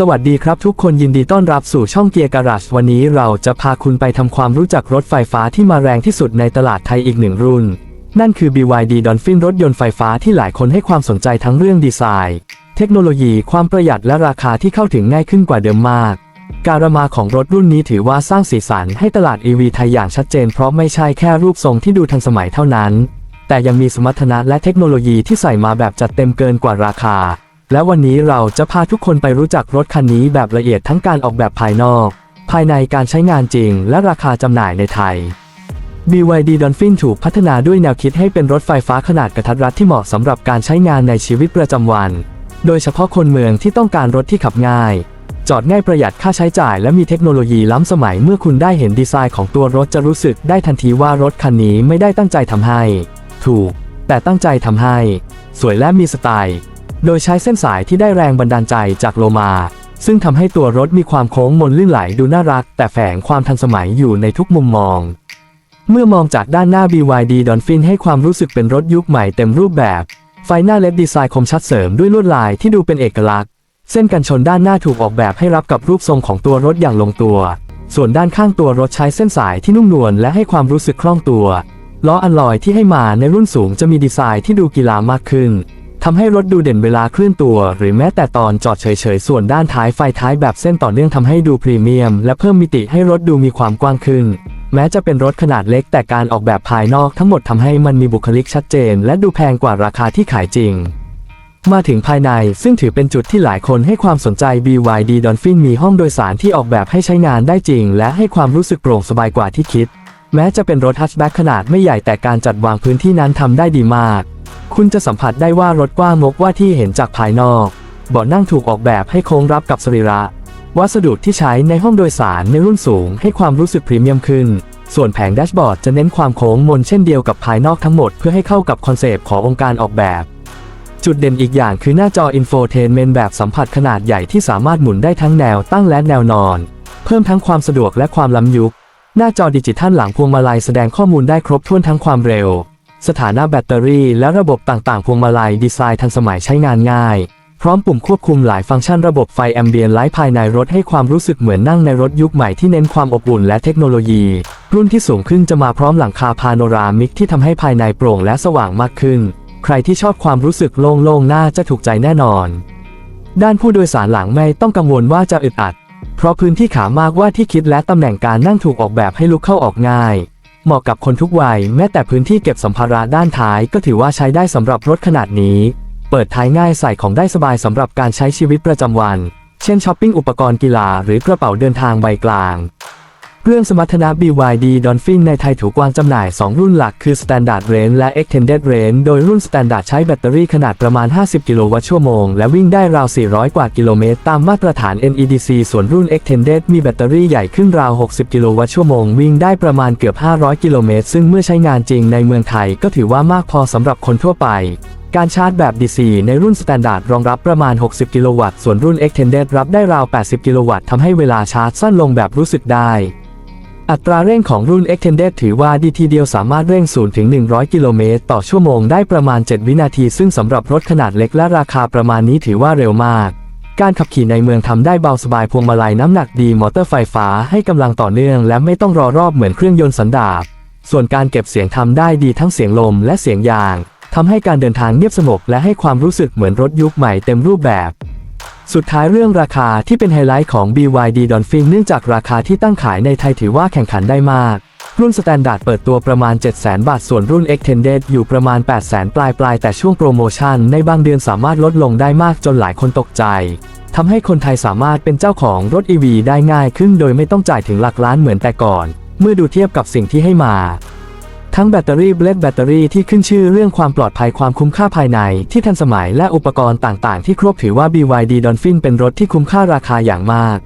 สวัสดีครับทุกคนยินดีต้อนรับสู่ช่องเกียร์การาชวันนี้เราจะพาคุณไปทำความรู้จักรถไฟฟ้าที่มาแรงที่สุดในตลาดไทยอีกหนึ่งรุ่น นั่นคือ BYD Dolphin รถยนต์ไฟฟ้าที่หลายคนให้ความสนใจทั้งเรื่องดีไซน์ เทคโนโลยีความประหยัดและราคาที่เข้าถึงง่ายขึ้นกว่าเดิมมาก การมาของรถรุ่นนี้ถือว่าสร้างสีสันให้ตลาด EV ไทยอย่างชัดเจนเพราะไม่ใช่แค่รูปทรงที่ดูทันสมัยเท่านั้น แต่ยังมีสมรรถนะและเทคโนโลยีที่ใส่มาแบบจัดเต็มเกินกว่าราคา และวันนี้เราจะพาทุกคนไปรู้จักรถคันนี้แบบละเอียดทั้งการออกแบบภายนอก ภายในการใช้งานจริง และราคาจำหน่ายในไทย BYD Dolphin ถูกพัฒนาด้วยแนวคิดให้เป็นรถไฟฟ้าขนาดกระทัดรัดที่เหมาะสำหรับการใช้งานในชีวิตประจำวัน โดยเฉพาะคนเมืองที่ต้องการรถที่ขับง่าย จอดง่ายประหยัดค่าใช้จ่ายและมีเทคโนโลยีล้ำสมัยเมื่อคุณได้เห็นดีไซน์ของตัวรถจะรู้สึกได้ทันทีว่ารถคันนี้ไม่ได้ตั้งใจทำให้ ถูก แต่ตั้งใจทำให้ สวยและมีสไตล์ โดยใช้เส้นสายที่ได้แรงบันดาลใจจากโลมา ซึ่งทำให้ตัวรถมีความโค้งมนลื่นไหลดูน่ารัก แต่แฝงความทันสมัยอยู่ในทุกมุมมอง เมื่อมองจากด้านหน้า BYD Dolphin ให้ความรู้สึกเป็นรถยุคใหม่เต็มรูปแบบ ไฟหน้าเลดดีไซน์คมชัดเสริมด้วยลวดลายที่ดูเป็นเอกลักษณ์ เส้นกันชนด้านหน้าถูกออกแบบให้รับกับรูปทรงของตัวรถอย่างลงตัว ส่วนด้านข้างตัวรถใช้เส้นสายที่นุ่มนวลและให้ความรู้สึกคล่องตัวล้ออัลลอยที่ให้มาในรุ่นสูงจะมีดีไซน์ที่ดูกีฬามากขึ้น ทำให้รถดูเด่นเวลาเคลื่อนตัว หรือแม้แต่ตอนจอดเฉยๆ ส่วนด้านท้ายไฟท้ายแบบเส้นต่อเนื่องทำให้ดูพรีเมียม และเพิ่มมิติให้รถดูมีความกว้างขึ้น แม้จะเป็นรถขนาดเล็กแต่การออกแบบภายนอกทั้งหมดทำให้มันมีบุคลิกชัดเจน และดูแพงกว่าราคาที่ขายจริง มาถึงภายในซึ่งถือเป็นจุดที่หลายคนให้ความสนใจ BYD Dolphin มีห้องโดยสารที่ออกแบบให้ใช้งานได้จริง และให้ความรู้สึกโปร่งสบายกว่าที่คิด แม้จะเป็นรถฮัชแบ็กขนาดไม่ใหญ่แต่การจัดวางพื้นที่นั้นทำได้ดีมาก คุณจะสัมผัสได้ว่ารถกว้างมกว่าที่เห็นจากภายนอกเบาะนั่งถูกออกแบบให้โค้งรับกับสรีระ วัสดุที่ใช้ในห้องโดยสารในรุ่นสูงให้ความรู้สึกพรีเมียมขึ้น ส่วนแผงแดชบอร์ดจะเน้นความโค้งมนเช่นเดียวกับภายนอกทั้งหมดเพื่อให้เข้ากับคอนเซปต์ขององค์การออกแบบ จุดเด่นอีกอย่างคือหน้าจออินโฟเทนเมนต์แบบสัมผัสขนาดใหญ่ที่สามารถหมุนได้ทั้งแนวตั้งและแนวนอน เพิ่มทั้งความสะดวกและความล้ำยุค หน้าจอดิจิทัลหลังพวงมาลัยแสดงข้อมูลได้ครบถ้วนทั้งความเร็ว สถานะแบตเตอรี่และระบบต่างๆ พวงมาลัยดีไซน์ทันสมัยใช้งานง่าย พร้อมปุ่มควบคุมหลายฟังก์ชันระบบไฟแอมเบียนไลท์ภายในรถให้ความรู้สึกเหมือนนั่งในรถยุคใหม่ที่เน้นความอบอุ่นและเทคโนโลยี รุ่นที่สูงขึ้นจะมาพร้อมหลังคาพาโนรามิกที่ทำให้ภายในโปร่งและสว่างมากขึ้น ใครที่ชอบความรู้สึกโล่งๆน่าจะถูกใจแน่นอน ด้านผู้โดยสารหลังไม่ต้องกังวลว่าจะอึดอัด เพราะพื้นที่ขามากว่าที่คิดและตำแหน่งการนั่งถูกออกแบบให้ลุกเข้าออกง่าย เหมาะกับคนทุกวัย แม้แต่พื้นที่เก็บสัมภาระด้านท้ายก็ถือว่าใช้ได้สำหรับรถขนาดนี้ เปิดท้ายง่ายใส่ของได้สบายสำหรับการใช้ชีวิตประจำวัน เช่นช้อปปิ้งอุปกรณ์กีฬาหรือกระเป๋าเดินทางใบกลาง เรื่องสมรรถนะ BYD Dolphin ในไทยถูกวางจำหน่าย 2 รุ่นหลักคือ Standard Range และ Extended Range โดยรุ่น Standard ใช้แบตเตอรี่ขนาดประมาณ 50 กิโลวัตต์ชั่วโมง และวิ่งได้ราว 400 กว่ากิโลเมตร ตามมาตรฐาน NEDC ส่วนรุ่น Extended มีแบตเตอรี่ใหญ่ขึ้นราว 60 กิโลวัตต์ชั่วโมง วิ่งได้ประมาณเกือบ 500 กิโลเมตร ซึ่งเมื่อใช้งานจริงในเมืองไทยก็ถือว่ามากพอสำหรับคนทั่วไปการชาร์จแบบ DC ในรุ่น Standard รองรับประมาณ 60 กิโลวัตต์ ส่วนรุ่น Extended รับได้ราว 80 กิโลวัตต์ ทำให้เวลาชาร์จสั้นลงแบบรู้สึกได้ อัตราเร่งของรุ่น Extended ถือว่าดีทีเดียวสามารถเร่ง0ถึง 100 กิโลเมตรต่อชั่วโมงได้ประมาณ 7 วินาที ซึ่งสำหรับรถขนาดเล็กและราคาประมาณนี้ถือว่าเร็วมาก การขับขี่ในเมืองทำได้เบาสบายพวงมาลัยน้ำหนักดีมอเตอร์ไฟฟ้าให้กำลังต่อเนื่อง และไม่ต้องรอรอบเหมือนเครื่องยนต์สันดาปส่วนการเก็บเสียงทำได้ดีทั้งเสียงลมและเสียงยางทำให้การเดินทางเงียบสงบและให้ความรู้สึกเหมือนรถยุคใหม่เต็มรูปแบบ สุดท้ายเรื่องราคาที่เป็นไฮไลท์ของ BYD Dolphin เนื่องจากราคาที่ตั้งขายในไทยถือว่าแข่งขันได้มาก รุ่นสแตนดาร์ดเปิดตัวประมาณ 700,000 บาท ส่วนรุ่น Extended อยู่ประมาณ 800,000 ปลายปลายๆแต่ช่วงโปรโมชั่นในบางเดือนสามารถลดลงได้มากจนหลายคนตกใจทำให้คนไทยสามารถเป็นเจ้าของรถ EV ได้ง่ายขึ้นโดยไม่ต้องจ่ายถึงหลักล้านเหมือนแต่ก่อน เมื่อดูเทียบกับสิ่งที่ให้มา ทั้งแบตเตอรี่เบลดแบตเตอรี่ที่ขึ้นชื่อเรื่องความปลอดภัยความคุ้มค่าภายใน ที่ทันสมัยและอุปกรณ์ต่างๆ ที่ครบถือว่า BYD Dolphin เป็นรถที่คุ้มค่าราคาอย่างมาก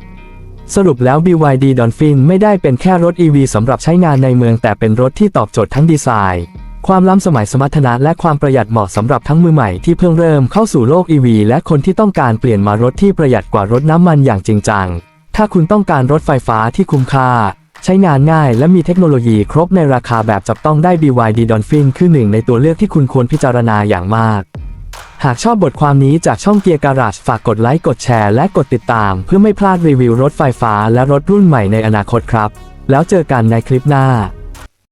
สรุปแล้ว BYD Dolphin ไม่ได้เป็นแค่รถ EV สำหรับใช้งานในเมืองแต่เป็นรถที่ตอบโจทย์ทั้งดีไซน์ ความล้ำสมัยสมรรถนะและความประหยัดเหมาะสำหรับทั้งมือใหม่ที่เพิ่งเริ่มเข้าสู่โลก EV และคนที่ต้องการเปลี่ยนมารถที่ประหยัดกว่ารถน้ำมันอย่างจริงจังถ้าคุณต้องการรถไฟฟ้าที่คุ้มค่า ใช้งานง่ายและมีเทคโนโลยีครบในราคาแบบจับต้องได้ BYD Dolphin คือหนึ่งในตัวเลือกที่คุณควรพิจารณาอย่างมาก หากชอบบทความนี้จากช่องเกียร์การาชฝากกดไลค์ กดแชร์ และกดติดตาม เพื่อไม่พลาดรีวิวรถไฟฟ้าและรถรุ่นใหม่ในอนาคตครับ แล้วเจอกันในคลิปหน้า